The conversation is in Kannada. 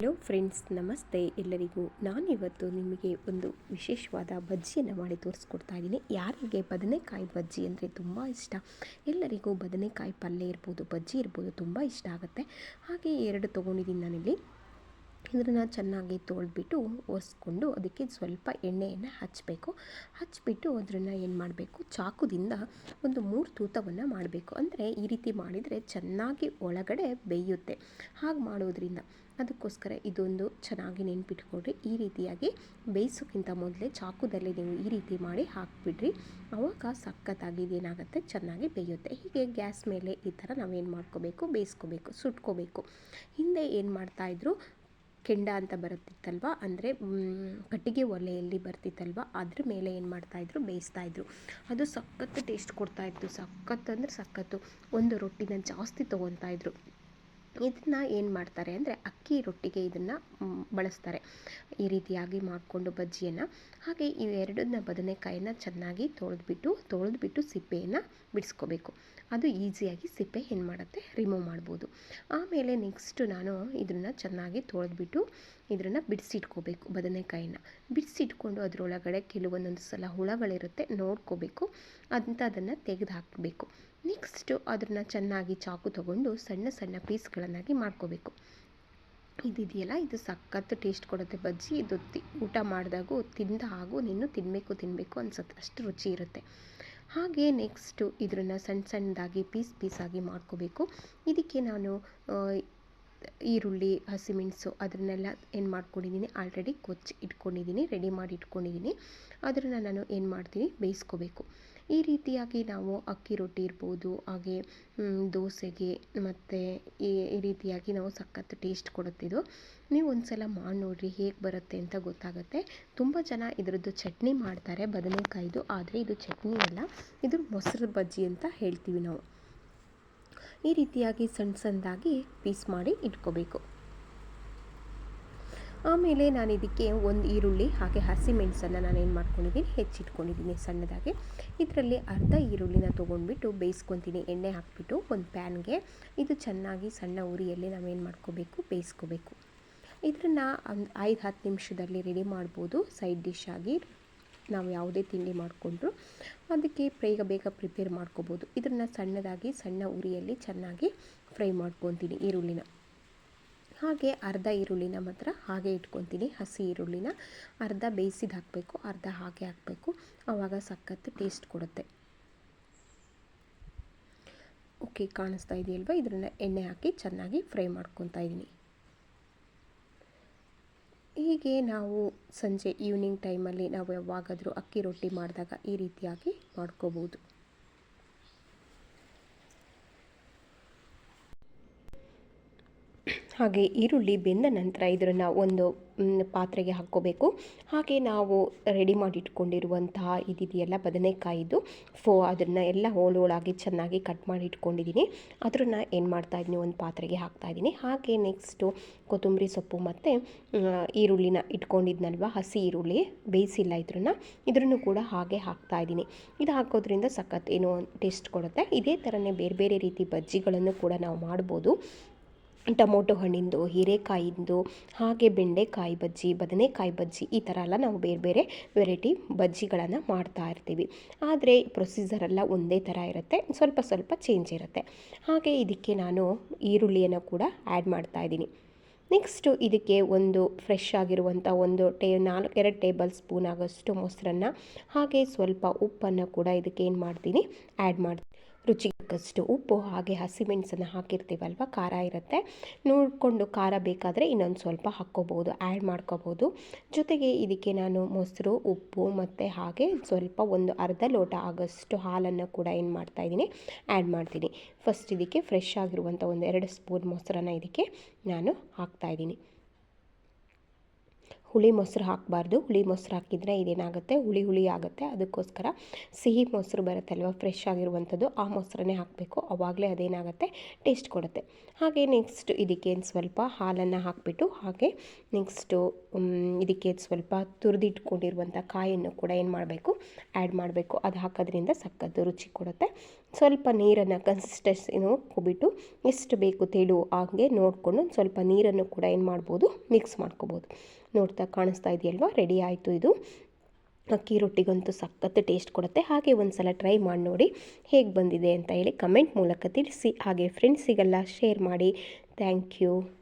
ಹಲೋ ಫ್ರೆಂಡ್ಸ್ ನಮಸ್ತೆ. ಎಲ್ಲರಿಗೂ ನಾನಿವತ್ತು ನಿಮಗೆ ಒಂದು ವಿಶೇಷವಾದ ಬಜ್ಜಿಯನ್ನು ಮಾಡಿ ತೋರಿಸ್ಕೊಡ್ತಾ ಇದ್ದೀನಿ. ಯಾರಿಗೆ ಬದನೆಕಾಯಿ ಬಜ್ಜಿ ಅಂದರೆ ತುಂಬ ಇಷ್ಟ? ಎಲ್ಲರಿಗೂ ಬದನೆಕಾಯಿ ಪಲ್ಯ ಇರ್ಬೋದು, ಬಜ್ಜಿ ಇರ್ಬೋದು ತುಂಬ ಇಷ್ಟ ಆಗುತ್ತೆ. ಹಾಗೆ ಎರಡು ತೊಗೊಂಡಿದ್ದೀನಿ ನಾನಿಲ್ಲಿ. ಇದನ್ನು ಚೆನ್ನಾಗಿ ತೊಳೆದ್ಬಿಟ್ಟು ಒಸ್ಕೊಂಡು ಅದಕ್ಕೆ ಸ್ವಲ್ಪ ಎಣ್ಣೆಯನ್ನು ಹಚ್ಚಬೇಕು ಹಚ್ಚಿಬಿಟ್ಟು ಅದನ್ನು ಏನು ಮಾಡಬೇಕು? ಚಾಕುದಿಂದ ಒಂದು ಮೂರು ತೂತವನ್ನು ಮಾಡಬೇಕು. ಅಂದರೆ ಈ ರೀತಿ ಮಾಡಿದರೆ ಚೆನ್ನಾಗಿ ಒಳಗಡೆ ಬೇಯುತ್ತೆ. ಹಾಗೆ ಮಾಡೋದ್ರಿಂದ ಅದಕ್ಕೋಸ್ಕರ ಇದೊಂದು ಚೆನ್ನಾಗಿ ನೆನ್ಪಿಟ್ಕೊಡ್ರಿ ಈ ರೀತಿಯಾಗಿ ಬೇಯಿಸೋಕ್ಕಿಂತ ಮೊದಲೇ ಚಾಕುದಲ್ಲಿ ನೀವು ಈ ರೀತಿ ಮಾಡಿ ಹಾಕಿಬಿಡ್ರಿ. ಅವಾಗ ಸಖತ್ತಾಗಿ ಇದೇನಾಗುತ್ತೆ? ಚೆನ್ನಾಗಿ ಬೇಯುತ್ತೆ. ಹೀಗೆ ಗ್ಯಾಸ್ ಮೇಲೆ ಈ ಥರ ನಾವೇನು ಮಾಡ್ಕೋಬೇಕು? ಬೇಯಿಸ್ಕೋಬೇಕು. ಸುಟ್ಕೋಬೇಕು. ಹಿಂದೆ ಏನು ಮಾಡ್ತಾಯಿದ್ರು ಕೆಂಡ ಅಂತ ಬರುತ್ತಿತ್ತಲ್ವ? ಅಂದರೆ ಕಟ್ಟಿಗೆ ಒಲೆಯಲ್ಲಿ ಬರ್ತಿತ್ತಲ್ವ? ಅದ್ರ ಮೇಲೆ ಏನು ಮಾಡ್ತಾಯಿದ್ರು ಬೇಯಿಸ್ತಾಯಿದ್ರು ಅದು ಸಖತ್ತು ಟೇಸ್ಟ್ ಕೊಡ್ತಾಯಿತ್ತು ಸಖತ್ತು ಅಂದರೆ ಸಖತ್ತು. ಒಂದು ರೊಟ್ಟಿನ ಜಾಸ್ತಿ ತೊಗೊತಾಯಿದ್ರು ಇದನ್ನು ಏನು ಮಾಡ್ತಾರೆ ಅಂದರೆ ಅಕ್ಕಿ ರೊಟ್ಟಿಗೆ ಇದನ್ನು ಬಳಸ್ತಾರೆ. ಈ ರೀತಿಯಾಗಿ ಮಾಡಿಕೊಂಡು ಬಜ್ಜಿಯನ್ನು. ಹಾಗೆ ಇವೆರಡನ್ನ ಬದನೆಕಾಯಿನ ಚೆನ್ನಾಗಿ ತೊಳೆದ್ಬಿಟ್ಟು ತೊಳೆದ್ಬಿಟ್ಟು ಸಿಪ್ಪೆಯನ್ನು ಬಿಡಿಸ್ಕೋಬೇಕು. ಅದು ಈಸಿಯಾಗಿ ಸಿಪ್ಪೆ ಏನು ಮಾಡುತ್ತೆ? ರಿಮೂವ್ ಮಾಡ್ಬೋದು. ಆಮೇಲೆ ನೆಕ್ಸ್ಟು ನಾನು ಇದನ್ನು ಚೆನ್ನಾಗಿ ತೊಳೆದ್ಬಿಟ್ಟು ಇದನ್ನು ಬಿಡಿಸಿಟ್ಕೋಬೇಕು ಬದನೆಕಾಯಿನ ಬಿಡಿಸಿಟ್ಕೊಂಡು ಅದರೊಳಗಡೆ ಕೆಲವೊಂದೊಂದು ಸಲ ಹುಳಗಳಿರುತ್ತೆ, ನೋಡ್ಕೋಬೇಕು. ಅಂತ ಅದನ್ನು ತೆಗೆದು ಹಾಕಬೇಕು ನೆಕ್ಸ್ಟು ಅದನ್ನು ಚೆನ್ನಾಗಿ ಚಾಕು ತಗೊಂಡು ಸಣ್ಣ ಸಣ್ಣ ಪೀಸ್ಗಳನ್ನಾಗಿ ಮಾಡ್ಕೋಬೇಕು. ಇದಿದೆಯಲ್ಲ, ಇದು ಸಖತ್ತು ಟೇಸ್ಟ್ ಕೊಡುತ್ತೆ ಬಜ್ಜಿ. ಇದು ಊಟ ಮಾಡಿದಾಗೂ ತಿಂದ ಹಾಗೂ ನೀನು ತಿನ್ನಬೇಕು ತಿನ್ನಬೇಕು ಅನ್ಸುತ್ತೆ. ಅಷ್ಟು ರುಚಿ ಇರುತ್ತೆ. ಹಾಗೆ ನೆಕ್ಸ್ಟು ಇದನ್ನು ಸಣ್ಣ ಸಣ್ಣದಾಗಿ ಪೀಸ್ ಪೀಸಾಗಿ ಮಾಡ್ಕೋಬೇಕು. ಇದಕ್ಕೆ ನಾನು ಈರುಳ್ಳಿ ಹಸಿಮೆಣಸು ಅದನ್ನೆಲ್ಲ ಏನು ಮಾಡ್ಕೊಂಡಿದ್ದೀನಿ ಆಲ್ರೆಡಿ ಕೊಚ್ಚಿ ಇಟ್ಕೊಂಡಿದ್ದೀನಿ ರೆಡಿ ಮಾಡಿ ಇಟ್ಕೊಂಡಿದ್ದೀನಿ. ಅದನ್ನು ನಾನು ಏನು ಮಾಡ್ತೀನಿ, ಬೇಯಿಸ್ಕೋಬೇಕು. ಈ ರೀತಿಯಾಗಿ ನಾವು ಅಕ್ಕಿ ರೊಟ್ಟಿ ಇರ್ಬೋದು, ಹಾಗೆ ದೋಸೆಗೆ ಮತ್ತು ಈ ರೀತಿಯಾಗಿ ನಾವು ಸಖತ್ತು ಟೇಸ್ಟ್ ಕೊಡುತ್ತಿದ್ದು ನೀವು ಒಂದು ಸಲ ಮಾಡಿ ನೋಡಿರಿ ಹೇಗೆ ಬರುತ್ತೆ ಅಂತ ಗೊತ್ತಾಗುತ್ತೆ. ತುಂಬ ಜನ ಇದರದ್ದು ಚಟ್ನಿ ಮಾಡ್ತಾರೆ, ಬದನೆಕಾಯಿದು, ಆದರೆ ಇದು ಚಟ್ನಿ ಅಲ್ಲ ಇದು ಮೊಸರು ಬಜ್ಜಿ ಅಂತ ಹೇಳ್ತೀವಿ ನಾವು. ಈ ರೀತಿಯಾಗಿ ಸಣ್ಣ ಸಣ್ಣದಾಗಿ ಪೀಸ್ ಮಾಡಿ ಇಟ್ಕೋಬೇಕು. ಆಮೇಲೆ ನಾನು ಇದಕ್ಕೆ ಒಂದು ಈರುಳ್ಳಿ, ಹಾಗೆ ಹಸಿಮೆಣಸನ್ನು ನಾನು ಏನು ಮಾಡ್ಕೊಂಡಿದ್ದೀನಿ, ಹೆಚ್ಚಿಟ್ಕೊಂಡಿದ್ದೀನಿ ಸಣ್ಣದಾಗಿ. ಇದರಲ್ಲಿ ಅರ್ಧ ಈರುಳ್ಳಿನ ತೊಗೊಂಡ್ಬಿಟ್ಟು ಬೇಯಿಸ್ಕೊತೀನಿ. ಎಣ್ಣೆ ಹಾಕಿಬಿಟ್ಟು ಒಂದು ಪ್ಯಾನ್ಗೆ. ಇದು ಚೆನ್ನಾಗಿ ಸಣ್ಣ ಉರಿಯಲ್ಲಿ ನಾವೇನು ಮಾಡ್ಕೋಬೇಕು? ಬೇಯಿಸ್ಕೋಬೇಕು. ಇದನ್ನು ಒಂದು ಐದು ಹತ್ತು ನಿಮಿಷದಲ್ಲಿ ರೆಡಿ ಮಾಡ್ಬೋದು. ಸೈಡ್ ಡಿಶ್ ಆಗಿ ನಾವು ಯಾವುದೇ ತಿಂಡಿ ಮಾಡಿಕೊಂಡ್ರು ಅದಕ್ಕೆ ಬೇಗ ಬೇಗ ಪ್ರಿಪೇರ್ ಮಾಡ್ಕೋಬೋದು. ಇದನ್ನು ಸಣ್ಣದಾಗಿ, ಸಣ್ಣ ಉರಿಯಲ್ಲಿ ಚೆನ್ನಾಗಿ ಫ್ರೈ ಮಾಡ್ಕೊತೀನಿ ಈರುಳ್ಳಿನ. ಹಾಗೆ ಅರ್ಧ ಈರುಳ್ಳಿನ ಮಾತ್ರ ಹಾಗೆ ಇಟ್ಕೊತೀನಿ. ಹಸಿ ಈರುಳ್ಳಿನ ಅರ್ಧ ಬೇಯಿಸಿದ ಹಾಕಬೇಕು, ಅರ್ಧ ಹಾಗೆ ಹಾಕಬೇಕು. ಆವಾಗ ಸಖತ್ತು ಟೇಸ್ಟ್ ಕೊಡುತ್ತೆ. ಓಕೆ ಕಾಣಿಸ್ತಾ ಇದೆಯಲ್ವ? ಇದನ್ನು ಎಣ್ಣೆ ಹಾಕಿ ಚೆನ್ನಾಗಿ ಫ್ರೈ ಮಾಡ್ಕೊತಾ ಇದ್ದೀನಿ ಹೀಗೆ ನಾವು ಸಂಜೆ ಈವ್ನಿಂಗ್ ಟೈಮಲ್ಲಿ ನಾವು ಯಾವಾಗಾದರೂ ಅಕ್ಕಿ ರೊಟ್ಟಿ ಮಾಡಿದಾಗ ಈ ರೀತಿಯಾಗಿ ಮಾಡ್ಕೋಬೋದು. ಹಾಗೆ ಈರುಳ್ಳಿ ಬೆಂದ ನಂತರ ಇದನ್ನು ಒಂದು ಪಾತ್ರೆಗೆ ಹಾಕ್ಕೋಬೇಕು. ಹಾಗೆ ನಾವು ರೆಡಿ ಮಾಡಿ ಇಟ್ಕೊಂಡಿರುವಂತಹ ಇದಿದೆಯಲ್ಲ ಬದನೆಕಾಯಿದು, ಫೋ, ಅದನ್ನು ಎಲ್ಲ ಹೋಳು ಹೋಳಾಗಿ ಚೆನ್ನಾಗಿ ಕಟ್ ಮಾಡಿ ಇಟ್ಕೊಂಡಿದ್ದೀನಿ ಅದನ್ನು ಏನು ಮಾಡ್ತಾಯಿದ್ದೀನಿ ಒಂದು ಪಾತ್ರೆಗೆ ಹಾಕ್ತಾ ಇದ್ದೀನಿ. ಹಾಗೆ ನೆಕ್ಸ್ಟು ಕೊತ್ತಂಬರಿ ಸೊಪ್ಪು ಮತ್ತು ಈರುಳ್ಳಿನ ಇಟ್ಕೊಂಡಿದ್ನಲ್ವ, ಹಸಿ ಈರುಳ್ಳಿ, ಬೇಯಿಸಿಲ್ಲ ಇದ್ರನ್ನ ಇದ್ರೂ ಕೂಡ ಹಾಗೆ ಹಾಕ್ತಾ ಇದ್ದೀನಿ. ಇದು ಹಾಕೋದ್ರಿಂದ ಸಖತ್ ಏನೋ ಟೇಸ್ಟ್ ಕೊಡುತ್ತೆ. ಇದೇ ಥರನೇ ಬೇರೆ ಬೇರೆ ರೀತಿ ಬಜ್ಜಿಗಳನ್ನು ಕೂಡ ನಾವು ಮಾಡ್ಬೋದು. ಟೊಮೊಟೊ ಹಣ್ಣಿಂದು, ಹೀರೆಕಾಯಿಂದು, ಹಾಗೆ ಬೆಂಡೆಕಾಯಿ ಬಜ್ಜಿ, ಬದನೆಕಾಯಿ ಬಜ್ಜಿ ಈ ಥರ ಎಲ್ಲ ನಾವು ಬೇರೆ ಬೇರೆ ವೆರೈಟಿ ಬಜ್ಜಿಗಳನ್ನು ಮಾಡ್ತಾ ಇರ್ತೀವಿ. ಆದರೆ ಪ್ರೊಸೀಜರೆಲ್ಲ ಒಂದೇ ಥರ ಇರುತ್ತೆ, ಸ್ವಲ್ಪ ಸ್ವಲ್ಪ ಚೇಂಜ್ ಇರುತ್ತೆ. ಹಾಗೆ ಇದಕ್ಕೆ ನಾನು ಈರುಳ್ಳಿಯನ್ನು ಕೂಡ ಆ್ಯಡ್ ಮಾಡ್ತಾ ಇದ್ದೀನಿ. ನೆಕ್ಸ್ಟು ಇದಕ್ಕೆ ಒಂದು ಫ್ರೆಶ್ ಆಗಿರುವಂಥ ಒಂದು ಟೇ, ನಾಲ್ಕು, ಎರಡು ಟೇಬಲ್ ಸ್ಪೂನ್ ಆಗೋಷ್ಟು ಮೊಸರನ್ನು, ಹಾಗೆ ಸ್ವಲ್ಪ ಉಪ್ಪನ್ನು ಕೂಡ ಇದಕ್ಕೆ ಏನು ಮಾಡ್ತೀನಿ ಆ್ಯಡ್ ಮಾಡ್ತೀನಿ. ರುಚಿಗೆ ತಕ್ಕಷ್ಟು ಉಪ್ಪು ಹಾಗೆ ಹಸಿಮೆಣಸನ್ನು ಹಾಕಿರ್ತೀವಲ್ವ? ಖಾರ ಇರುತ್ತೆ. ನೋಡಿಕೊಂಡು ಖಾರ ಬೇಕಾದರೆ ಇನ್ನೊಂದು ಸ್ವಲ್ಪ ಹಾಕ್ಕೋಬೋದು ಆ್ಯಡ್ ಮಾಡ್ಕೋಬೋದು. ಜೊತೆಗೆ ಇದಕ್ಕೆ ನಾನು ಮೊಸರು, ಉಪ್ಪು ಮತ್ತು ಹಾಗೆ ಸ್ವಲ್ಪ ಒಂದು ಅರ್ಧ ಲೋಟ ಆಗೋಷ್ಟು ಹಾಲನ್ನು ಕೂಡ ಏನು ಮಾಡ್ತಾಯಿದ್ದೀನಿ ಆ್ಯಡ್ ಮಾಡ್ತೀನಿ. ಫಸ್ಟ್ ಇದಕ್ಕೆ ಫ್ರೆಶ್ ಆಗಿರುವಂಥ ಒಂದು ಎರಡು ಸ್ಪೂನ್ ಮೊಸರನ್ನು ಇದಕ್ಕೆ ನಾನು ಹಾಕ್ತಾಯಿದ್ದೀನಿ ಹುಳಿ ಮೊಸರು ಹಾಕಬಾರ್ದು. ಹುಳಿ ಮೊಸರು ಹಾಕಿದರೆ ಇದೇನಾಗುತ್ತೆ? ಹುಳಿ ಹುಳಿ ಆಗುತ್ತೆ. ಅದಕ್ಕೋಸ್ಕರ ಸಿಹಿ ಮೊಸರು ಬರುತ್ತಲ್ವ? ಫ್ರೆಶ್ ಆಗಿರುವಂಥದ್ದು ಆ ಮೊಸರನ್ನೇ ಹಾಕಬೇಕು. ಆವಾಗಲೇ ಅದೇನಾಗುತ್ತೆ? ಟೇಸ್ಟ್ ಕೊಡುತ್ತೆ. ಹಾಗೆ ನೆಕ್ಸ್ಟ್ ಇದಕ್ಕೆ ಸ್ವಲ್ಪ ಹಾಲನ್ನು ಹಾಕಿಬಿಟ್ಟು ಹಾಗೆ ನೆಕ್ಸ್ಟು ಇದಕ್ಕೆ ಸ್ವಲ್ಪ ತುರಿದಿಟ್ಕೊಂಡಿರುವಂಥ ಕಾಯನ್ನು ಕೂಡ ಏನು ಮಾಡಬೇಕು? ಆ್ಯಡ್ ಮಾಡಬೇಕು. ಅದು ಹಾಕೋದ್ರಿಂದ ಸಖತ್ತು ರುಚಿ ಕೊಡುತ್ತೆ. ಸ್ವಲ್ಪ ನೀರನ್ನು ಕನ್ಸಿಸ್ಟೆನ್ಸಿನ ನೋಡ್ಕೊಬಿಟ್ಟು ಎಷ್ಟು ಬೇಕು ತೆಳು ಹಾಗೆ ನೋಡಿಕೊಂಡು ಸ್ವಲ್ಪ ನೀರನ್ನು ಕೂಡ ಏನು ಮಾಡ್ಬೋದು? ಮಿಕ್ಸ್ ಮಾಡ್ಕೋಬೋದು. ನೋಡ್ತಾ ಕಾಣಿಸ್ತಾ ಇದೆಯಲ್ವಾ? ರೆಡಿ ಆಯಿತು ಇದು. ಅಕ್ಕಿ ರೊಟ್ಟಿಗಂತೂ ಸಖತ್ತು ಟೇಸ್ಟ್ ಕೊಡುತ್ತೆ. ಹಾಗೆ ಒಂದು ಸಲ ಟ್ರೈ ಮಾಡಿ ನೋಡಿ ಹೇಗೆ ಬಂದಿದೆ ಅಂತ ಹೇಳಿ ಕಮೆಂಟ್ ಮೂಲಕ ತಿಳಿಸಿ. ಹಾಗೆ ಫ್ರೆಂಡ್ಸಿಗೆಲ್ಲ ಶೇರ್ ಮಾಡಿ. Thank you